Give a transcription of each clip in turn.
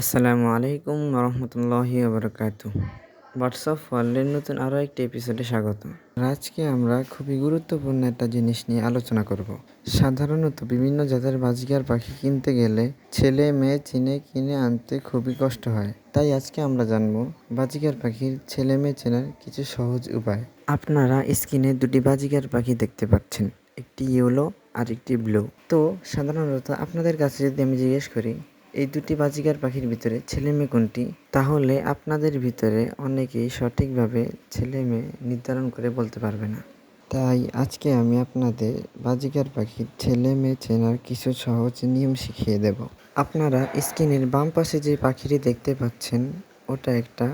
আসসালামু আলাইকুম রহমতুল্লাহি ওবরাকাত হোয়াটসঅ্যাপ ওয়ার্ল্ডের নতুন আরও একটি এপিসোডে স্বাগত। আজকে আমরা খুবই গুরুত্বপূর্ণ একটা জিনিস নিয়ে আলোচনা করব। সাধারণত বিভিন্ন জাতের বাজিকার পাখি কিনতে গেলে ছেলে, মেয়ে চিনে, কিনে আনতে খুবই কষ্ট হয়। তাই আজকে আমরা জানব বাজিকার পাখির ছেলে, মেয়ে চেনার কিছু সহজ উপায়। আপনারা স্ক্রিনে দুটি বাজিকার পাখি দেখতে পাচ্ছেন, একটি ইয়েলো আর একটি ব্লু। তো সাধারণত আপনাদের কাছে যদি আমি জিজ্ঞেস করি এই দুটি বাজিকার পাখির ভিতরে ছেলে মেয়ে কোনটি? তাহলে আপনাদের ভিতরে অনেকেই সঠিকভাবে ছেলে মেয়ে নির্ধারণ করে বলতে পারবে না। তাই আজকে আমি আপনাদের বাজিকার পাখির ছেলে মেয়ে চেনার কিছু সহজ নিয়ম শিখিয়ে দেব। আপনারা স্ক্রিনের বাম পাশে যে পাখিটি দেখতে পাচ্ছেন, ওটা একটা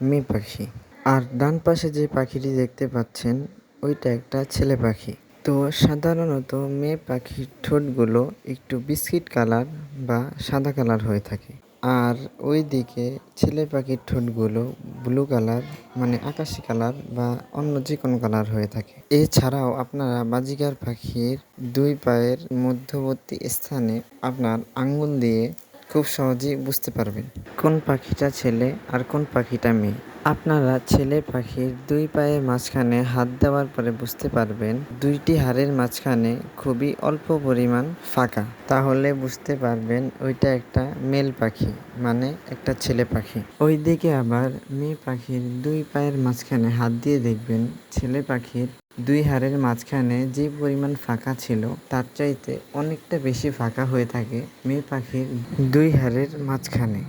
মেয়ে পাখি। আর ডান পাশে যে পাখিটি দেখতে পাচ্ছেন, ওইটা একটা ছেলে পাখি। তো সাধারণত মেয়ে পাখির ঠোঁটগুলো একটু বিস্কিট কালার বা সাদা কালার হয়ে থাকে। আর ওই দিকে ছেলে পাখির ঠোঁটগুলো ব্লু কালার মানে আকাশি কালার বা অন্য যে কোনো কালার হয়ে থাকে। এছাড়াও আপনারা বাজিকার পাখির দুই পায়ের মধ্যবর্তী স্থানে আপনার আঙ্গুল দিয়ে খুব সহজেই বুঝতে পারবেন। কোন পাখিটা ছেলে আর কোন পাখিটা মেয়ে। আপনারা ছেলে পাখির দুই পায়ের মাঝখানে হাত দেওয়ার পরে বুঝতে পারবেন দুইটি হাড়ের মাঝখানে খুবই অল্প পরিমাণ ফাঁকা। তাহলে বুঝতে পারবেন ওইটা একটা মেল পাখি মানে একটা ছেলে পাখি। ওই দিকে আবার মেয়ে পাখির দুই পায়ের মাঝখানে হাত দিয়ে দেখবেন ছেলে পাখির দুই হাড়ের মাঝখানে যে পরিমাণ ফাঁকা ছিল, তার চাইতে অনেকটা বেশি ফাঁকা হয়ে থাকে মেয়ে পাখির দুই হাড়ের মাঝখানে।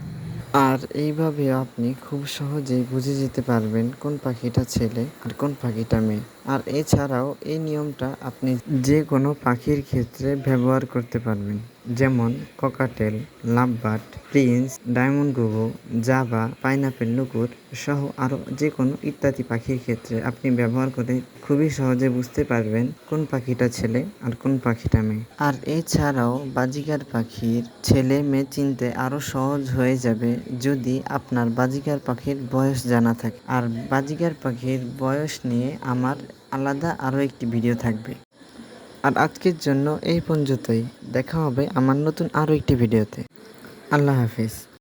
আর এইভাবে আপনি খুব সহজেই বুঝে যেতে পারবেন কোন পাখিটা ছেলে আর কোন পাখিটা মেয়ে। আর এছাড়াও এই নিয়মটা আপনি যে কোনো পাখির ক্ষেত্রে ব্যবহার করতে পারবেন। যেমন ককাটেল লাভবার্ড, প্রিন্স, ডায়মন্ড গুগু জাভা, পাইনাপেল, নুকুর সহ আরও যে কোনো ইত্যাদি পাখির ক্ষেত্রে আপনি ব্যবহার করে খুবই সহজে বুঝতে পারবেন কোন পাখিটা ছেলে আর কোন পাখিটা মেয়ে। আর এছাড়াও বাজিকার পাখির ছেলে মেয়ে চিনতে আরও সহজ হয়ে যাবে যদি আপনার বাজিকার পাখির বয়স জানা থাকে। আর বাজিকার পাখির বয়স নিয়ে আমার আলাদা আরও একটি ভিডিও থাকবে। আর আজকের জন্য এই পর্যন্তই। দেখা হবে আমার নতুন আরও একটি ভিডিওতে। আল্লাহ হাফিজ।